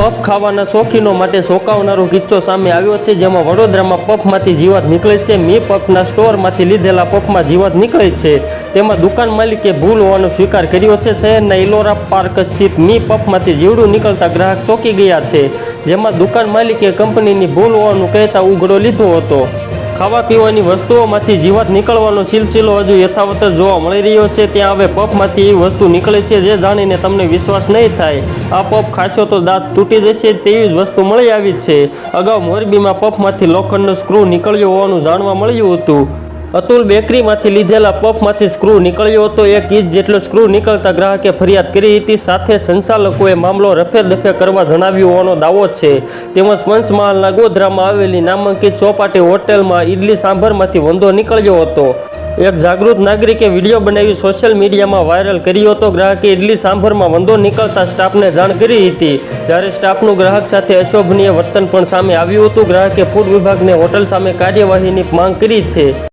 Puff ખાવાના શોખીનો માટે ચોંકાવનારો કિસ્સો સામે આવ્યો છે, જેમાં વડોદરામાં પફમાંથી જીવાત નીકળે છે. મી પફના સ્ટોરમાંથી લીધેલા પફમાં જીવાત નીકળે છે. તેમાં દુકાન માલિકે ભૂલ હોવાનો સ્વીકાર કર્યો છે. શહેરના ઇલોરા પાર્ક સ્થિત મી પફમાંથી જીવડું નીકળતા ગ્રાહક ચોંકી ગયા છે, જેમાં દુકાન માલિકે કંપનીની ભૂલ હોવાનું કહેતા ઉઘડો લીધો હતો. ખાવા પીવાની વસ્તુઓમાંથી જીવાત નીકળવાનો સિલસિલો હજુ યથાવત જોવા મળી રહ્યો છે. ત્યાં હવે પફમાંથી એવી વસ્તુ નીકળે છે જે જાણીને તમને વિશ્વાસ નહીં થાય. આ પફ ખાશો તો દાંત તૂટી જશે તેવી જ વસ્તુ મળી આવી છે. અગાઉ મોરબીમાં પફમાંથી લોખંડનો સ્ક્રૂ નીકળ્યો હોવાનું જાણવા મળ્યું હતું. અતુલ બેકરીમાંથી લીધેલા પફમાંથી સ્ક્રૂ નીકળ્યો હતો. એક ઇંચ જેટલો સ્ક્રૂ નીકળતા ગ્રાહકે ફરિયાદ કરી હતી. સાથે સંચાલકોએ મામલો રફે દફે કરવા જણાવ્યું હોવાનો દાવો છે. તેમજ પંચમહાલના ગોધરામાં આવેલી નામાંકિત ચોપાટી હોટેલમાં ઇડલી સાંભરમાંથી વંદો નીકળ્યો હતો. એક જાગૃત નાગરિકે વીડિયો બનાવી સોશિયલ મીડિયામાં વાયરલ કર્યો હતો. ગ્રાહકે ઇડલી સાંભરમાં વંદો નીકળતા સ્ટાફને જાણ કરી હતી. જ્યારે સ્ટાફનું ગ્રાહક સાથે અશોભનીય વર્તન પણ સામે આવ્યું હતું. ગ્રાહકે ફૂડ વિભાગને હોટલ સામે કાર્યવાહીની માંગ કરી છે.